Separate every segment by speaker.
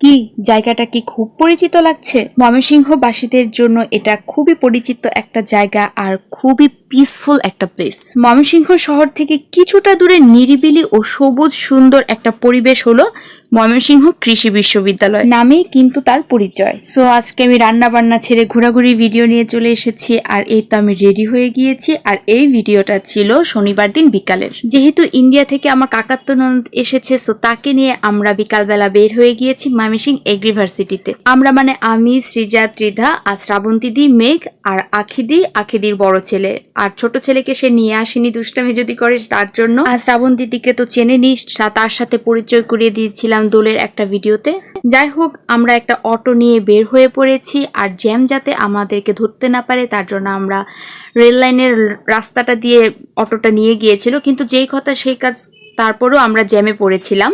Speaker 1: কি? জায়গাটা কি খুব পরিচিত লাগছে? ময়মনসিংহবাসীদের জন্য এটা খুবই পরিচিত একটা জায়গা আর খুবই পিসফুল একটা প্লেস ময়মনসিংহ শহর থেকে কিছুটা দূরে নিরিবিলি ও সবুজ সুন্দর একটা পরিবেশ হলো ময়মনসিংহ কৃষি বিশ্ববিদ্যালয়। নামেই কিন্তু তার পরিচয়। সো আজকে আমি রান্না বান্না ছেড়ে ঘোরাঘুরি ভিডিও নিয়ে চলে এসেছি, আর এই তো আমি রেডি হয়ে গিয়েছি, আর এই ভিডিওটা ছিল শনিবার দিন বিকালের। যেহেতু ইন্ডিয়া থেকে আমার কাকাত্ত ননদ এসেছে সো তাকে নিয়ে আমরা বিকালবেলা বের হয়ে গিয়েছি ময়মনসিং এগ্রিভার্সিটিতে আমরা মানে আমি সৃজা ত্রিধা, আর শ্রাবন্তীদি মেঘ, আর আখিদি, আখিদির বড় ছেলে। আর ছোট ছেলেকে সে নিয়ে আসেনি, দুষ্টামি যদি করে তার জন্য। আর শ্রাবণ দিদিকে তো চেনে নি তার সাথে পরিচয় করিয়ে দিয়েছিলাম দোলের একটা ভিডিওতে। যাই হোক, আমরা একটা অটো নিয়ে বের হয়ে পড়েছি, আর জ্যাম যাতে আমাদেরকে ধরতে না পারে, তার জন্য আমরা রেল লাইনের রাস্তাটা দিয়ে অটোটা নিয়ে গিয়েছিল। কিন্তু যেই কথা সেই কাজ, তারপরেও আমরা জ্যামে পড়েছিলাম।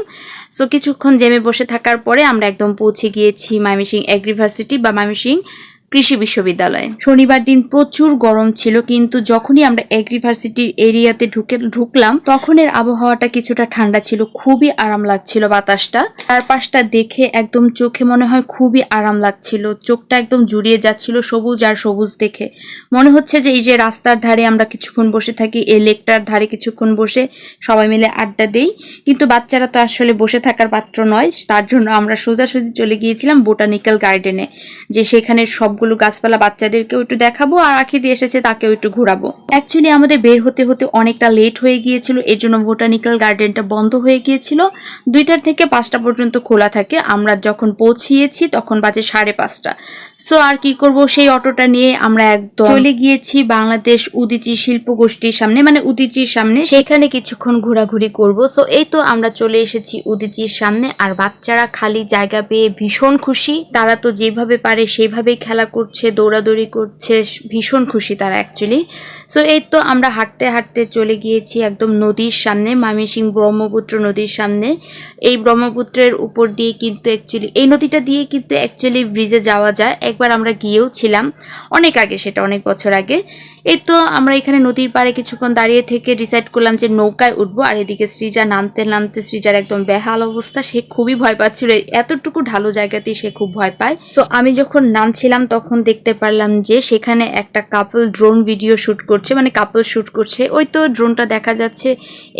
Speaker 1: সো কিছুক্ষণ জ্যামে বসে থাকার পরে আমরা একদম পৌঁছে গিয়েছি মাইমিসিং অ্যাগ্রিভার্সিটি বা মাইমিসিং কৃষি বিশ্ববিদ্যালয়। শনিবার দিন প্রচুর গরম ছিল, কিন্তু যখনই আমরা এগ্রিভার্সিটির এরিয়াতে ঢুকে, ঢুকলাম তখন এর আবহাওয়াটা কিছুটা ঠান্ডা ছিল, খুবই আরাম লাগছিল বাতাসটা। চারপাশটা দেখে একদম চোখে মনে হয় খুবই আরাম লাগছিল, চোখটা একদম জুড়িয়ে যাচ্ছিল সবুজ আর সবুজ দেখে। মনে হচ্ছে যে এই যে রাস্তার ধারে আমরা কিছুক্ষণ বসে থাকি, এই লেকটার ধারে কিছুক্ষণ বসে সবাই মিলে আড্ডা দেই, কিন্তু বাচ্চারা তো আসলে বসে থাকার পাত্র নয়, তার জন্য আমরা সোজাসুজি চলে গিয়েছিলাম বোটানিক্যাল গার্ডেনে, যে সেখানে সবগুলো গাছপালা বাচ্চাদেরকেও একটু দেখাবো আর আখি দিয়ে এসেছে তাকেও একটু ঘোরাবো। অ্যাকচুয়ালি আমাদের বের হতে হতে অনেকটা লেট হয়ে গিয়েছিল, এর জন্য বোটানিক্যাল গার্ডেনটা বন্ধ হয়ে গিয়েছিল। দুইটার থেকে পাঁচটা পর্যন্ত খোলা থাকে, আমরা যখন পৌঁছিয়েছি তখন বাজে সাড়ে পাঁচটা। সো আর কি করব, সেই অটোটা নিয়ে আমরা একদম চলে গিয়েছি বাংলাদেশ উদিচি শিল্প গোষ্ঠীর সামনে মানে উদিচির সামনে। সেখানে কিছুক্ষণ ঘোরাঘুরি করব। সো এই তো আমরা চলে এসেছি উদিচির সামনে, আর বাচ্চারা খালি জায়গা পেয়ে ভীষণ খুশি। তারা তো যেভাবে পারে সেভাবেই খেলা করছে, দৌড়াদৌড়ি করছে, ভীষণ খুশি তারা অ্যাকচুয়ালি সো এই তো আমরা হাঁটতে হাঁটতে চলে গিয়েছি একদম নদীর সামনে মামিসিং ব্রহ্মপুত্র নদীর সামনে। এই ব্রহ্মপুত্রের উপর দিয়ে কিন্তু অ্যাকচুয়ালি এই নদীটা দিয়ে কিন্তু অ্যাকচুয়ালি ব্রিজে যাওয়া যায়। একবার আমরা গিয়েও ছিলাম অনেক আগে, সেটা অনেক বছর আগে। এই তো আমরা এখানে নদীর পাড়ে কিছুক্ষণ দাঁড়িয়ে থেকে ডিসাইড করলাম যে নৌকায় উঠবো, আর এদিকে শ্রীজা নামতে নামতে শ্রীজার একদম বেহাল অবস্থা, সে খুবই ভয় পাচ্ছিল। এতটুকু ঢালু জায়গাতেই সে খুব ভয় পায়। সো আমি যখন নামছিলাম তখন দেখতে পারলাম যে সেখানে একটা কাপল ড্রোন ভিডিও শুট করছে মানে কাপল শুট করছে। ওই তো ড্রোনটা দেখা যাচ্ছে,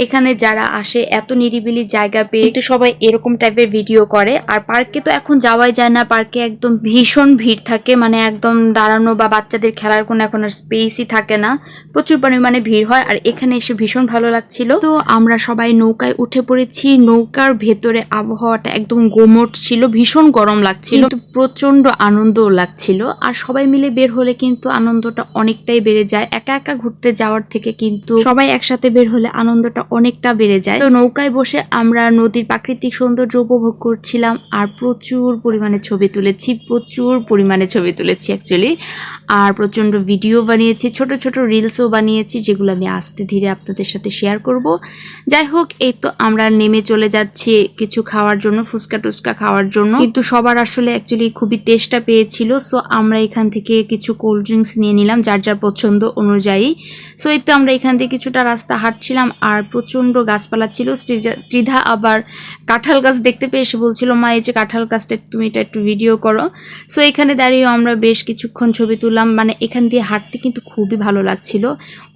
Speaker 1: এখানে যারা আসে এত নিরিবিলি জায়গা পেয়ে একটু সবাই এরকম টাইপের ভিডিও করে, আর পার্কে তো এখন যাওয়াই যায় না। পার্কে একদম ভীষণ ভিড় থাকে মানে একদম দাঁড়ানো বা বাচ্চাদের খেলার কোনো এখন আর স্পেসই থাকে না। প্রচুর পরিমাণে ভিড় হয় আর এখানে এসে ভীষণ ভালো লাগছিল। তো আমরা সবাই নৌকায় উঠে পড়েছি। নৌকার ভেতরে আবহাওয়াটা একদম গোমট ছিল, ভীষণ গরম লাগছিল। প্রচণ্ড আনন্দও লাগছিল। আর সবাই মিলে বের হলে কিন্তু আনন্দটা অনেকটাই বেড়ে যায়। একা একা ঘুরতে যাওয়ার থেকে কিন্তু সবাই একসাথে বের হলে আনন্দটা অনেকটা বেড়ে যায়। তো নৌকায় বসে আমরা নদীর প্রাকৃতিক সৌন্দর্য উপভোগ করছিলাম আর প্রচুর পরিমাণে ছবি তুলেছি। প্রচুর পরিমাণে ছবি তুলেছি অ্যাকচুয়ালি আর প্রচণ্ড ভিডিও বানিয়েছি। ছোট ছোট ছোট রিলসও বানিয়েছি, যেগুলো আমি আস্তে ধীরে আপনাদের সাথে শেয়ার করব। যাই হোক, এই তো আমরা নেমে চলে যাচ্ছি কিছু খাওয়ার জন্য, ফুচকা টুচকা খাওয়ার জন্য। কিন্তু সবার আসলে অ্যাকচুয়ালি খুবই তেষ্টা পেয়েছিল সো আমরা এখান থেকে কিছু কোল্ড ড্রিঙ্কস নিয়ে নিলাম, যার যার পছন্দ অনুযায়ী। সো এই তো আমরা এখান থেকে কিছুটা রাস্তা হাঁটছিলাম, আর প্রচণ্ড গাছপালা ছিল। ত্রিধা আবার কাঁঠাল গাছ দেখতে পেয়ে এসে বলছিল, মা, এই যে কাঁঠাল গাছটা, তুমি এটা একটু ভিডিও করো। সো এখানে দাঁড়িয়েও আমরা বেশ কিছুক্ষণ ছবি তুললাম মানে এখান দিয়ে হাঁটতে কিন্তু খুবই ভালো লাগছিল।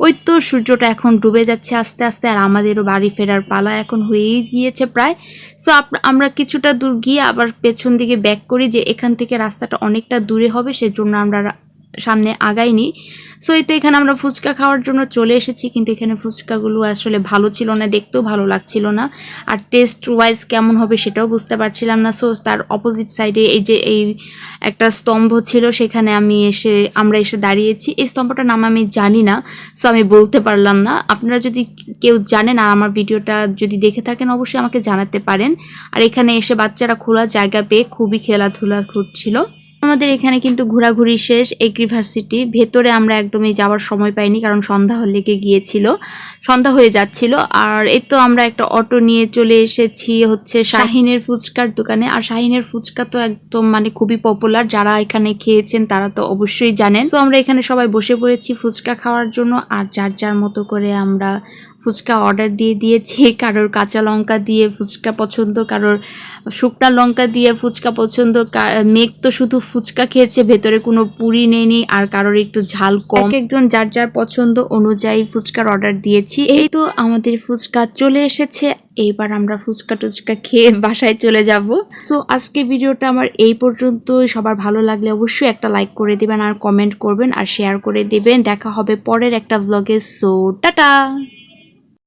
Speaker 1: ওই তো সূর্যটা এখন ডুবে যাচ্ছে আস্তে আস্তে আর আমাদেরও বাড়ি ফেরার পালা এখন হয়েই গিয়েছে প্রায়। সো আমরা কিছুটা দূর গিয়ে আবার পেছন দিকে ব্যাক করি যে এখান থেকে রাস্তাটা অনেকটা দূরে হবে, সেজন্য আমরা সামনে আগাইনি সো এই তো এখানে আমরা ফুচকা খাওয়ার জন্য চলে এসেছি, কিন্তু এখানে ফুচকাগুলো আসলে ভালো ছিল না, দেখতেও ভালো লাগছিল না। আর টেস্ট ওয়াইজ কেমন হবে সেটাও বুঝতে পারছিলাম না। সো তার অপোজিট সাইডে এই যে এই একটা স্তম্ভ ছিল, সেখানে আমি এসে, আমরা এসে দাঁড়িয়েছি। এই স্তম্ভটার নাম আমি জানি না সো আমি বলতে পারলাম না। আপনারা যদি কেউ জানেন আর আমার ভিডিওটা যদি দেখে থাকেন, অবশ্যই আমাকে জানাতে পারেন। আর এখানে এসে বাচ্চারা খোলা জায়গা পেয়ে খুবই খেলাধুলা করছিল। আমাদের এখানে কিন্তু ঘোরাঘুরি শেষ এগ্রিভার্সিটি ভেতরে আমরা একদমই যাওয়ার সময় পাইনি কারণ সন্ধ্যা লেগে গিয়েছিল, সন্ধ্যা হয়ে যাচ্ছিল। আর এই তো আমরা একটা অটো নিয়ে চলে এসেছি হচ্ছে শাহিনের ফুচকার দোকানে। আর শাহিনের ফুচকা তো একদম মানে খুবই পপুলার যারা এখানে খেয়েছেন তারা তো অবশ্যই জানেন। তো আমরা এখানে সবাই বসে পড়েছি ফুচকা খাওয়ার জন্য, আর যার যার মতো করে আমরা ফুচকা অর্ডার দিয়ে দিয়েছি, কারোর কাঁচা লঙ্কা দিয়ে ফুচকা পছন্দ, কারোর শুকনা লঙ্কা দিয়ে ফুচকা পছন্দ মেঘ তো শুধু ফুচকা খেয়েছে, ভেতরে কোনো পুরি নেয়নি, আর কারোর একটু ঝাল কম। একজন যার যার পছন্দ অনুযায়ী ফুচকার অর্ডার দিয়েছি। এই তো আমাদের ফুচকা চলে এসেছে এইবার আমরা ফুচকা টুচকা খেয়ে বাসায় চলে যাব। সো আজকে ভিডিওটা আমার এই পর্যন্তই। সবার ভালো লাগলে অবশ্যই একটা লাইক করে দিবেন আর কমেন্ট করবেন আর শেয়ার করে দেবেন। দেখা হবে পরের একটা ভ্লগে সো টাটা!